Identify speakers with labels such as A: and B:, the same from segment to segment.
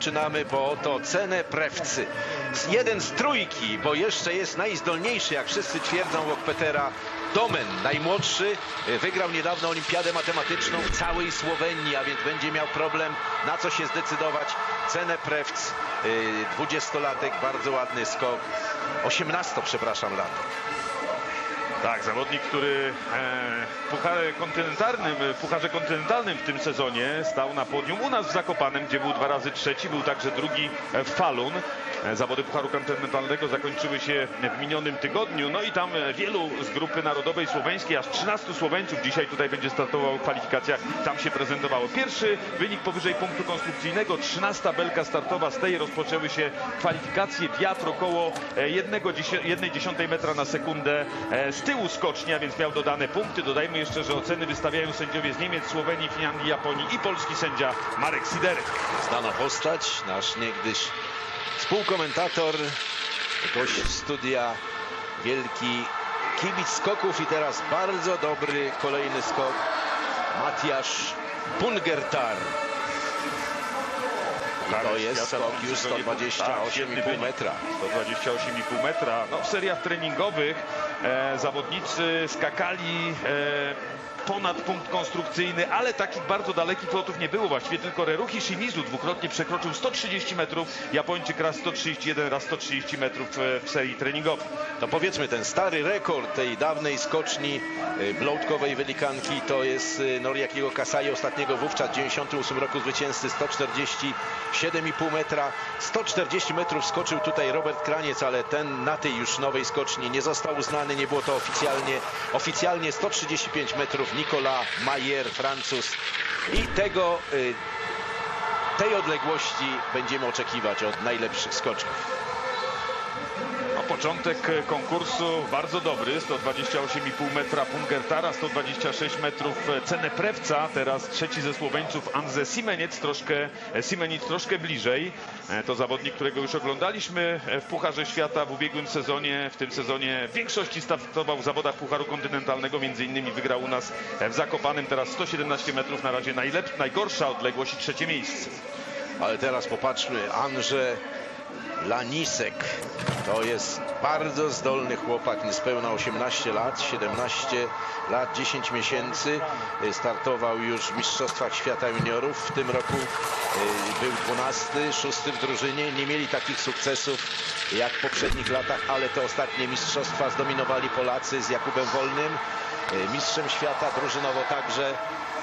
A: Zaczynamy, bo to cenę prewcy. Jeden z trójki, bo jeszcze jest najzdolniejszy, jak wszyscy twierdzą, wok Petera. Domen, najmłodszy, y, wygrał niedawno olimpiadę matematyczną w całej Słowenii, a więc będzie miał problem na co się zdecydować. Cenę prewc, y, dwudziestolatek, bardzo ładny skok. 18, przepraszam, lat.
B: Tak, zawodnik, który e, w pucharze kontynentalnym, w pucharze kontynentalnym w tym sezonie stał na podium u nas w Zakopanem, gdzie był dwa razy trzeci, był także drugi w Falun. E, Zawody Pucharu Kontynentalnego zakończyły się w minionym tygodniu, no i tam e, wielu z grupy narodowej słoweńskiej, aż 13 Słoweńców dzisiaj tutaj będzie startowało w kwalifikacjach, tam się prezentowało. Pierwszy wynik powyżej punktu konstrukcyjnego, 13 belka startowa, z tej rozpoczęły się kwalifikacje, wiatr około e, jednego dziesię- jednej dziesiątej metra na sekundę e, z tyłu skocznia, więc miał dodane punkty. Dodajmy jeszcze, że oceny wystawiają sędziowie z Niemiec, Słowenii, Finlandii, Japonii i polski sędzia Marek Siderek.
A: Znana postać, nasz niegdyś współkomentator, gość studia, wielki kibic skoków i teraz bardzo dobry kolejny skok. Matiasz Pungertar. I to jest skok już 128,5 metra.
B: 128,5 metra. No, w seriach treningowych e, zawodnicy skakali e, ponad punkt konstrukcyjny, ale takich bardzo dalekich lotów nie było. Właściwie tylko Reruchi Shimizu dwukrotnie przekroczył 130 metrów. Japończyk raz 131, raz 130 metrów e, w serii treningowej.
A: To powiedzmy ten stary rekord tej dawnej skoczni y, blołtkowej wylikanki to jest y, Noriakiego Kasai ostatniego wówczas w 98 roku zwycięzcy 147,5 metra. 140 metrów skoczył tutaj Robert Kraniec ale ten na tej już nowej skoczni nie został uznany. Nie było to oficjalnie oficjalnie 135 metrów. Nicolas Mayer Francuz. I tego y, tej odległości będziemy oczekiwać od najlepszych skoczków
B: początek e, konkursu bardzo dobry, 128,5 metra Pungertara, 126 metrów e, cenę Prewca, teraz trzeci ze Słoweńców Anze Simeniec, troszkę, e, Simenic troszkę bliżej. To zawodnik, którego już oglądaliśmy w Pucharze Świata w ubiegłym sezonie. W tym sezonie w większości startował w zawodach Pucharu Kontynentalnego, między innymi wygrał u nas w Zakopanem, teraz 117 metrów, na razie najgorsza odległość i trzecie miejsce.
A: Ale teraz popatrzmy, Andrze Lanisek. To jest bardzo zdolny chłopak, niespełna 18 lat, 17 lat, 10 miesięcy. Y, Startował już w Mistrzostwach Świata Juniorów. W tym roku y, był 12, 6 w drużynie. Nie mieli takich sukcesów jak w poprzednich latach, ale te ostatnie mistrzostwa zdominowali Polacy z Jakubem Wolnym. y, Mistrzem świata drużynowo także.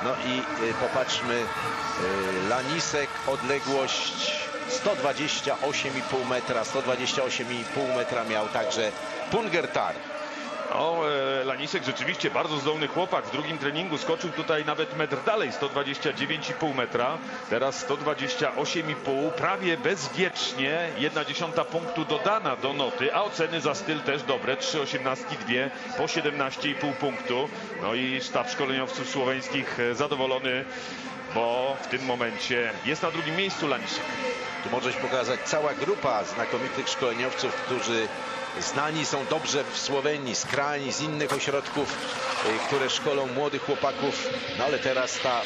A: No i popatrzmy, Lanisek, odległość 128,5 metra, 128,5 metra miał także Pungertar.
B: Lanisek rzeczywiście bardzo zdolny chłopak. W drugim treningu skoczył tutaj nawet metr dalej, 129,5 metra. Teraz 128,5, prawie bezwiecznie. Jedna dziesiąta punktu dodana do noty, a oceny za styl też dobre. 3,18, 2 po 17,5 punktu. No i sztab szkoleniowców słoweńskich e, zadowolony, bo w tym momencie jest na drugim miejscu Lanisek.
A: Tu może się pokazać cała grupa znakomitych szkoleniowców, którzy znani są dobrze w Słowenii, z Krani, z innych ośrodków, y, które szkolą młodych chłopaków. No ale teraz ta